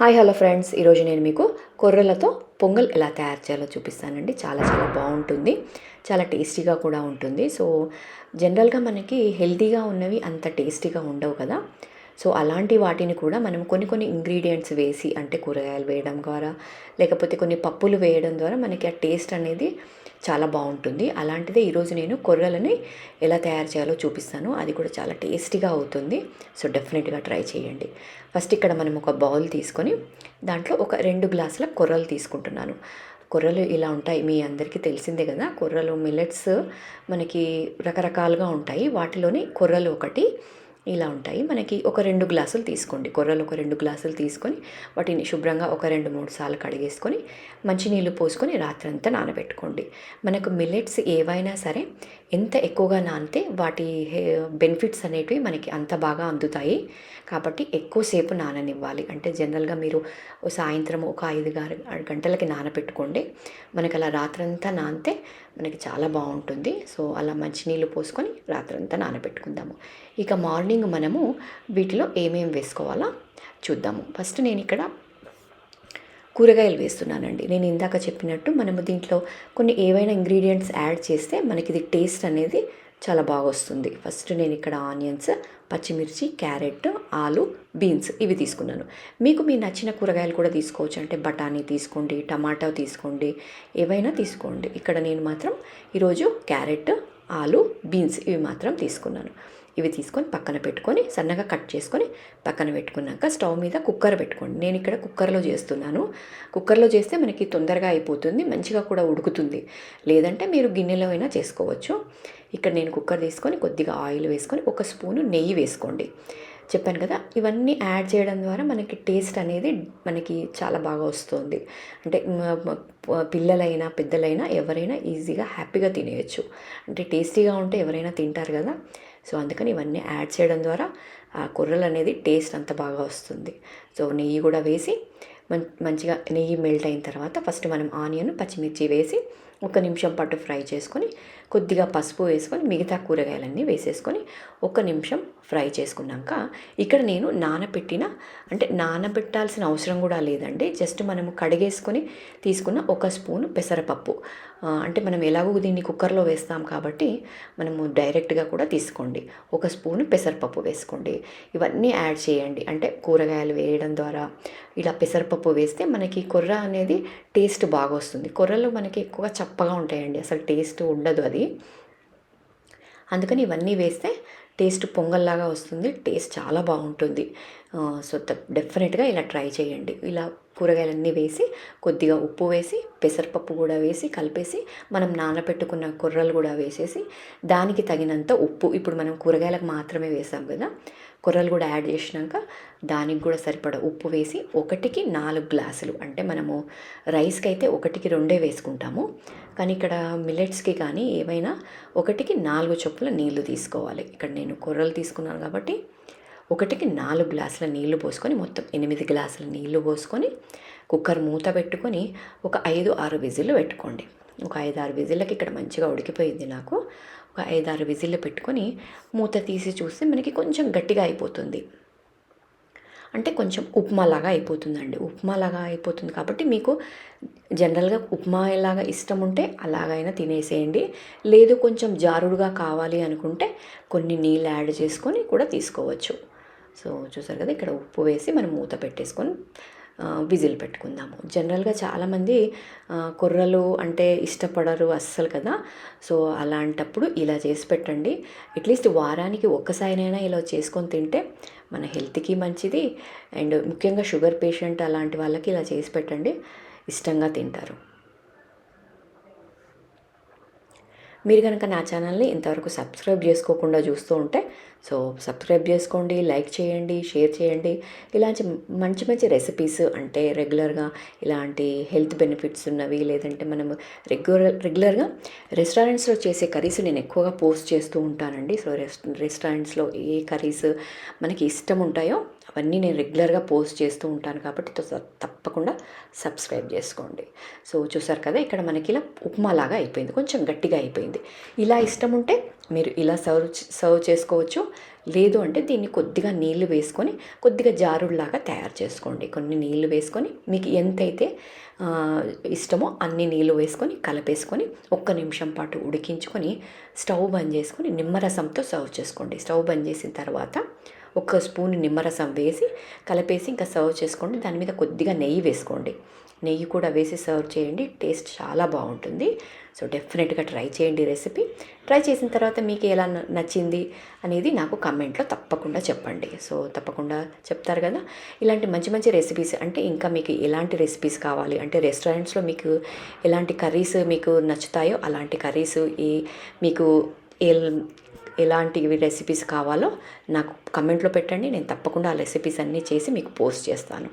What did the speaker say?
Hi hello friends. ఈరోజు నేను మీకు కొర్రలతో పొంగల్ ఎలా తయారు చేయాలో చూపిస్తానండి. చాలా చాలా బాగుంటుంది. చాలా టేస్టీగా కూడా ఉంటుంది. సో జనరల్గా మనకి హెల్తీగా ఉన్నవి అంత టేస్టీగా ఉండవు కదా. సో అలాంటి వాటిని కూడా మనం కొన్ని కొన్ని ఇంగ్రీడియంట్స్ వేసి అంటే కూరగాయలు వేయడం ద్వారా లేకపోతే కొన్ని పప్పులు వేయడం ద్వారా మనకి ఆ టేస్ట్ అనేది చాలా బాగుంటుంది. అలాంటిదే ఈరోజు నేను కొర్రలని ఎలా తయారు చేయాలో చూపిస్తాను. అది కూడా చాలా టేస్టీగా అవుతుంది. సో డెఫినెట్గా ట్రై చేయండి. ఫస్ట్ ఇక్కడ మనం ఒక బౌల్ తీసుకొని దాంట్లో ఒక రెండు గ్లాసుల కొర్రలు తీసుకుంటున్నాను. కొర్రలు ఇలా ఉంటాయి. మీ అందరికీ తెలిసిందే కదా కొర్రలు మిల్లెట్స్ మనకి రకరకాలుగా ఉంటాయి. వాటిలోని కొర్రలు ఒకటి ఇలా ఉంటాయి. మనకి ఒక రెండు గ్లాసులు తీసుకోండి. కొర్రలు ఒక రెండు గ్లాసులు తీసుకొని వాటిని శుభ్రంగా ఒక రెండు మూడు సార్లు కడిగేసుకొని మంచినీళ్ళు పోసుకొని రాత్రంతా నానబెట్టుకోండి. మనకు మిల్లెట్స్ ఏవైనా సరే ఎంత ఎక్కువగా నానితే వాటి బెనిఫిట్స్ అనేటివి మనకి అంత బాగా అందుతాయి. కాబట్టి ఎక్కువసేపు నాననివ్వాలి. అంటే జనరల్గా మీరు సాయంత్రం ఒక ఐదు ఆరు గంటలకి నానబెట్టుకోండి. మనకి అలా రాత్రంతా నానితే మనకి చాలా బాగుంటుంది. సో అలా మంచినీళ్ళు పోసుకొని రాత్రంతా నానబెట్టుకుందాము. ఇక మార్నింగ్ మనము వీటిలో ఏమేమి వేసుకోవాలో చూద్దాము. ఫస్ట్ నేను ఇక్కడ కూరగాయలు వేస్తున్నానండి. నేను ఇందాక చెప్పినట్టు మనము దీంట్లో కొన్ని ఏవైనా ఇంగ్రీడియంట్స్ యాడ్ చేస్తే మనకి ఇది టేస్ట్ అనేది చాలా బాగా వస్తుంది ఫస్ట్ నేను ఇక్కడ ఆనియన్స్ పచ్చిమిర్చి క్యారెట్ ఆలు బీన్స్ ఇవి తీసుకున్నాను. మీకు మీ నచ్చిన కూరగాయలు కూడా తీసుకోవచ్చు. అంటే బఠానీ తీసుకోండి టమాటా తీసుకోండి ఏవైనా తీసుకోండి. ఇక్కడ నేను మాత్రం ఈరోజు క్యారెట్ ఆలు బీన్స్ ఇవి మాత్రం తీసుకున్నాను. ఇవి తీసుకొని పక్కన పెట్టుకొని సన్నగా కట్ చేసుకొని పక్కన పెట్టుకున్నాక స్టవ్ మీద కుక్కర్ పెట్టుకోండి. నేను ఇక్కడ కుక్కర్లో చేస్తున్నాను. కుక్కర్లో చేస్తే మనకి తొందరగా అయిపోతుంది మంచిగా కూడా ఉడుకుతుంది. లేదంటే మీరు గిన్నెలో అయినా చేసుకోవచ్చు. ఇక్కడ నేను కుక్కర్ తీసుకొని కొద్దిగా ఆయిల్ వేసుకొని ఒక స్పూను నెయ్యి వేసుకోండి. చెప్పాను కదా ఇవన్నీ యాడ్ చేయడం ద్వారా మనకి టేస్ట్ అనేది మనకి చాలా బాగా వస్తుంది. అంటే పిల్లలైనా పెద్దలైనా ఎవరైనా ఈజీగా హ్యాపీగా తినేయచ్చు. అంటే టేస్టీగా ఉంటే ఎవరైనా తింటారు కదా. సో అందుకని ఇవన్నీ యాడ్ చేయడం ద్వారా ఆ కూరలు అనేది టేస్ట్ అంత బాగా వస్తుంది. సో నెయ్యి కూడా వేసి మంచిగా నెయ్యి మెల్ట్ అయిన తర్వాత ఫస్ట్ మనం ఆనియన్ పచ్చిమిర్చి వేసి ఒక నిమిషం పాటు ఫ్రై చేసుకొని కొద్దిగా పసుపు వేసుకొని మిగతా కూరగాయలన్నీ వేసేసుకొని ఒక నిమిషం ఫ్రై చేసుకున్నాక ఇక్కడ నేను నానబెట్టిన అంటే నానబెట్టాల్సిన అవసరం కూడా లేదండి. జస్ట్ మనము కడిగేసుకొని తీసుకున్న ఒక స్పూను పెసరపప్పు. అంటే మనం ఎలాగో దీన్ని కుక్కర్లో వేస్తాం కాబట్టి మనము డైరెక్ట్గా కూడా తీసుకోండి. ఒక స్పూను పెసరపప్పు వేసుకోండి. ఇవన్నీ యాడ్ చేయండి. అంటే కూరగాయలు వేయడం ద్వారా ఇలా పెసరపప్పు వేస్తే మనకి కొర్ర అనేది టేస్ట్ బాగా వస్తుంది కొర్రలు మనకి ఎక్కువగా చప్పగా ఉంటాయండి. అసలు టేస్ట్ ఉండదు అది. అందుకని ఇవన్నీ వేస్తే టేస్ట్ పొంగల్లాగా వస్తుంది టేస్ట్ చాలా బాగుంటుంది. సో డెఫినెట్గా ఇలా ట్రై చేయండి. ఇలా కూరగాయలన్నీ వేసి కొద్దిగా ఉప్పు వేసి పెసరపప్పు కూడా వేసి కలిపేసి మనం నానబెట్టుకున్న కుర్రలు కూడా వేసేసి దానికి తగినంత ఉప్పు ఇప్పుడు మనం కూరగాయలకు మాత్రమే వేసాం కదా కొర్రలు కూడా యాడ్ చేసినాక దానికి కూడా సరిపడ ఉప్పు వేసి ఒకటికి నాలుగు గ్లాసులు. అంటే మనము రైస్కి అయితే ఒకటికి రెండే వేసుకుంటాము. కానీ ఇక్కడ మిల్లెట్స్కి కానీ ఏమైనా ఒకటికి నాలుగు చొప్పుల నీళ్ళు తీసుకోవాలి. ఇక్కడ నేను కొర్రలు తీసుకున్నాను కాబట్టి ఒకటికి నాలుగు గ్లాసుల నీళ్ళు పోసుకొని మొత్తం ఎనిమిది గ్లాసుల నీళ్ళు పోసుకొని కుక్కర్ మూత పెట్టుకొని ఒక ఐదు ఆరు విజిల్లు పెట్టుకోండి. ఒక ఐదు ఆరు విజిల్లకి ఇక్కడ మంచిగా ఉడికిపోయింది నాకు. ఒక ఐదు ఆరు విజిల్లు పెట్టుకొని మూత తీసి చూస్తే మనకి కొంచెం గట్టిగా అయిపోతుంది. అంటే కొంచెం ఉప్మా లాగా అయిపోతుందండి. ఉప్మా లాగా అయిపోతుంది కాబట్టి మీకు జనరల్గా ఉప్మా ఎలాగా ఇష్టం ఉంటే అలాగైనా తినేసేయండి. లేదు కొంచెం జారుడుగా కావాలి అనుకుంటే కొన్ని నీళ్ళు యాడ్ చేసుకొని కూడా తీసుకోవచ్చు. సో చూసారు కదా ఇక్కడ ఉప్పు వేసి మనం మూత పెట్టేసుకొని విజిల్ పెట్టుకుందాము. జనరల్గా చాలామంది కుర్రలు అంటే ఇష్టపడరు అస్సలు కదా. సో అలాంటప్పుడు ఇలా చేసి పెట్టండి. అట్లీస్ట్ వారానికి ఒక్కసారినైనా ఇలా చేసుకొని తింటే మన హెల్త్కి మంచిది. అండ్ ముఖ్యంగా షుగర్ పేషెంట్ అలాంటి వాళ్ళకి ఇలా చేసి పెట్టండి. ఇష్టంగా తింటారు. మీరు కనుక నా ఛానల్ని ఇంతవరకు సబ్స్క్రైబ్ చేసుకోకుండా చూస్తూ ఉంటే సో సబ్స్క్రైబ్ చేసుకోండి లైక్ చేయండి షేర్ చేయండి. ఇలాంటి మంచి మంచి రెసిపీస్ అంటే రెగ్యులర్గా ఇలాంటి హెల్త్ బెనిఫిట్స్ ఉన్నవి లేదంటే మనము రెగ్యులర్ రెగ్యులర్గా రెస్టారెంట్స్లో చేసే కర్రీస్ నేను ఎక్కువగా పోస్ట్ చేస్తూ ఉంటానండి. సో రెస్టారెంట్స్లో ఏ కర్రీస్ మనకి ఇష్టం ఉంటాయో అవన్నీ నేను రెగ్యులర్గా పోస్ట్ చేస్తూ ఉంటాను కాబట్టి తప్పకుండా సబ్స్క్రైబ్ చేసుకోండి. సో చూసారు కదా ఇక్కడ మనకి ఇలా ఉప్మా లాగా అయిపోయింది కొంచెం గట్టిగా అయిపోయింది. ఇలా ఇష్టం ఉంటే మీరు ఇలా సర్వ్ సర్వ్ చేసుకోవచ్చు. లేదు అంటే దీన్ని కొద్దిగా నీళ్ళు వేసుకొని కొద్దిగా జారుడులాగా తయారు చేసుకోండి. కొన్ని నీళ్ళు వేసుకొని మీకు ఎంతైతే ఇష్టమో అన్ని నీళ్ళు వేసుకొని కలిపేసుకొని ఒక్క నిమిషం పాటు ఉడికించుకొని స్టవ్ బంద్ చేసుకొని నిమ్మరసంతో సర్వ్ చేసుకోండి. స్టవ్ బంద్ చేసిన తర్వాత ఒక స్పూన్ నిమ్మరసం వేసి కలిపేసి ఇంకా సర్వ్ చేసుకోండి. దాని మీద కొద్దిగా నెయ్యి వేసుకోండి. నెయ్యి కూడా వేసి సర్వ్ చేయండి. టేస్ట్ చాలా బాగుంటుంది. సో డెఫినెట్గా ట్రై చేయండి రెసిపీ. ట్రై చేసిన తర్వాత మీకు ఎలా నచ్చింది అనేది నాకు కమెంట్లో తప్పకుండా చెప్పండి. సో తప్పకుండా చెప్తారు కదా. ఇలాంటి మంచి మంచి రెసిపీస్ అంటే ఇంకా మీకు ఎలాంటి రెసిపీస్ కావాలి? అంటే రెస్టారెంట్స్లో మీకు ఎలాంటి కర్రీస్ మీకు నచ్చుతాయో అలాంటి కర్రీస్ ఈ మీకు ఎల్- ఎలాంటివి రెసిపీస్ కావాలో నాకు కమెంట్లో పెట్టండి. నేను తప్పకుండా ఆ రెసిపీస్ అన్నీ చేసి మీకు పోస్ట్ చేస్తాను.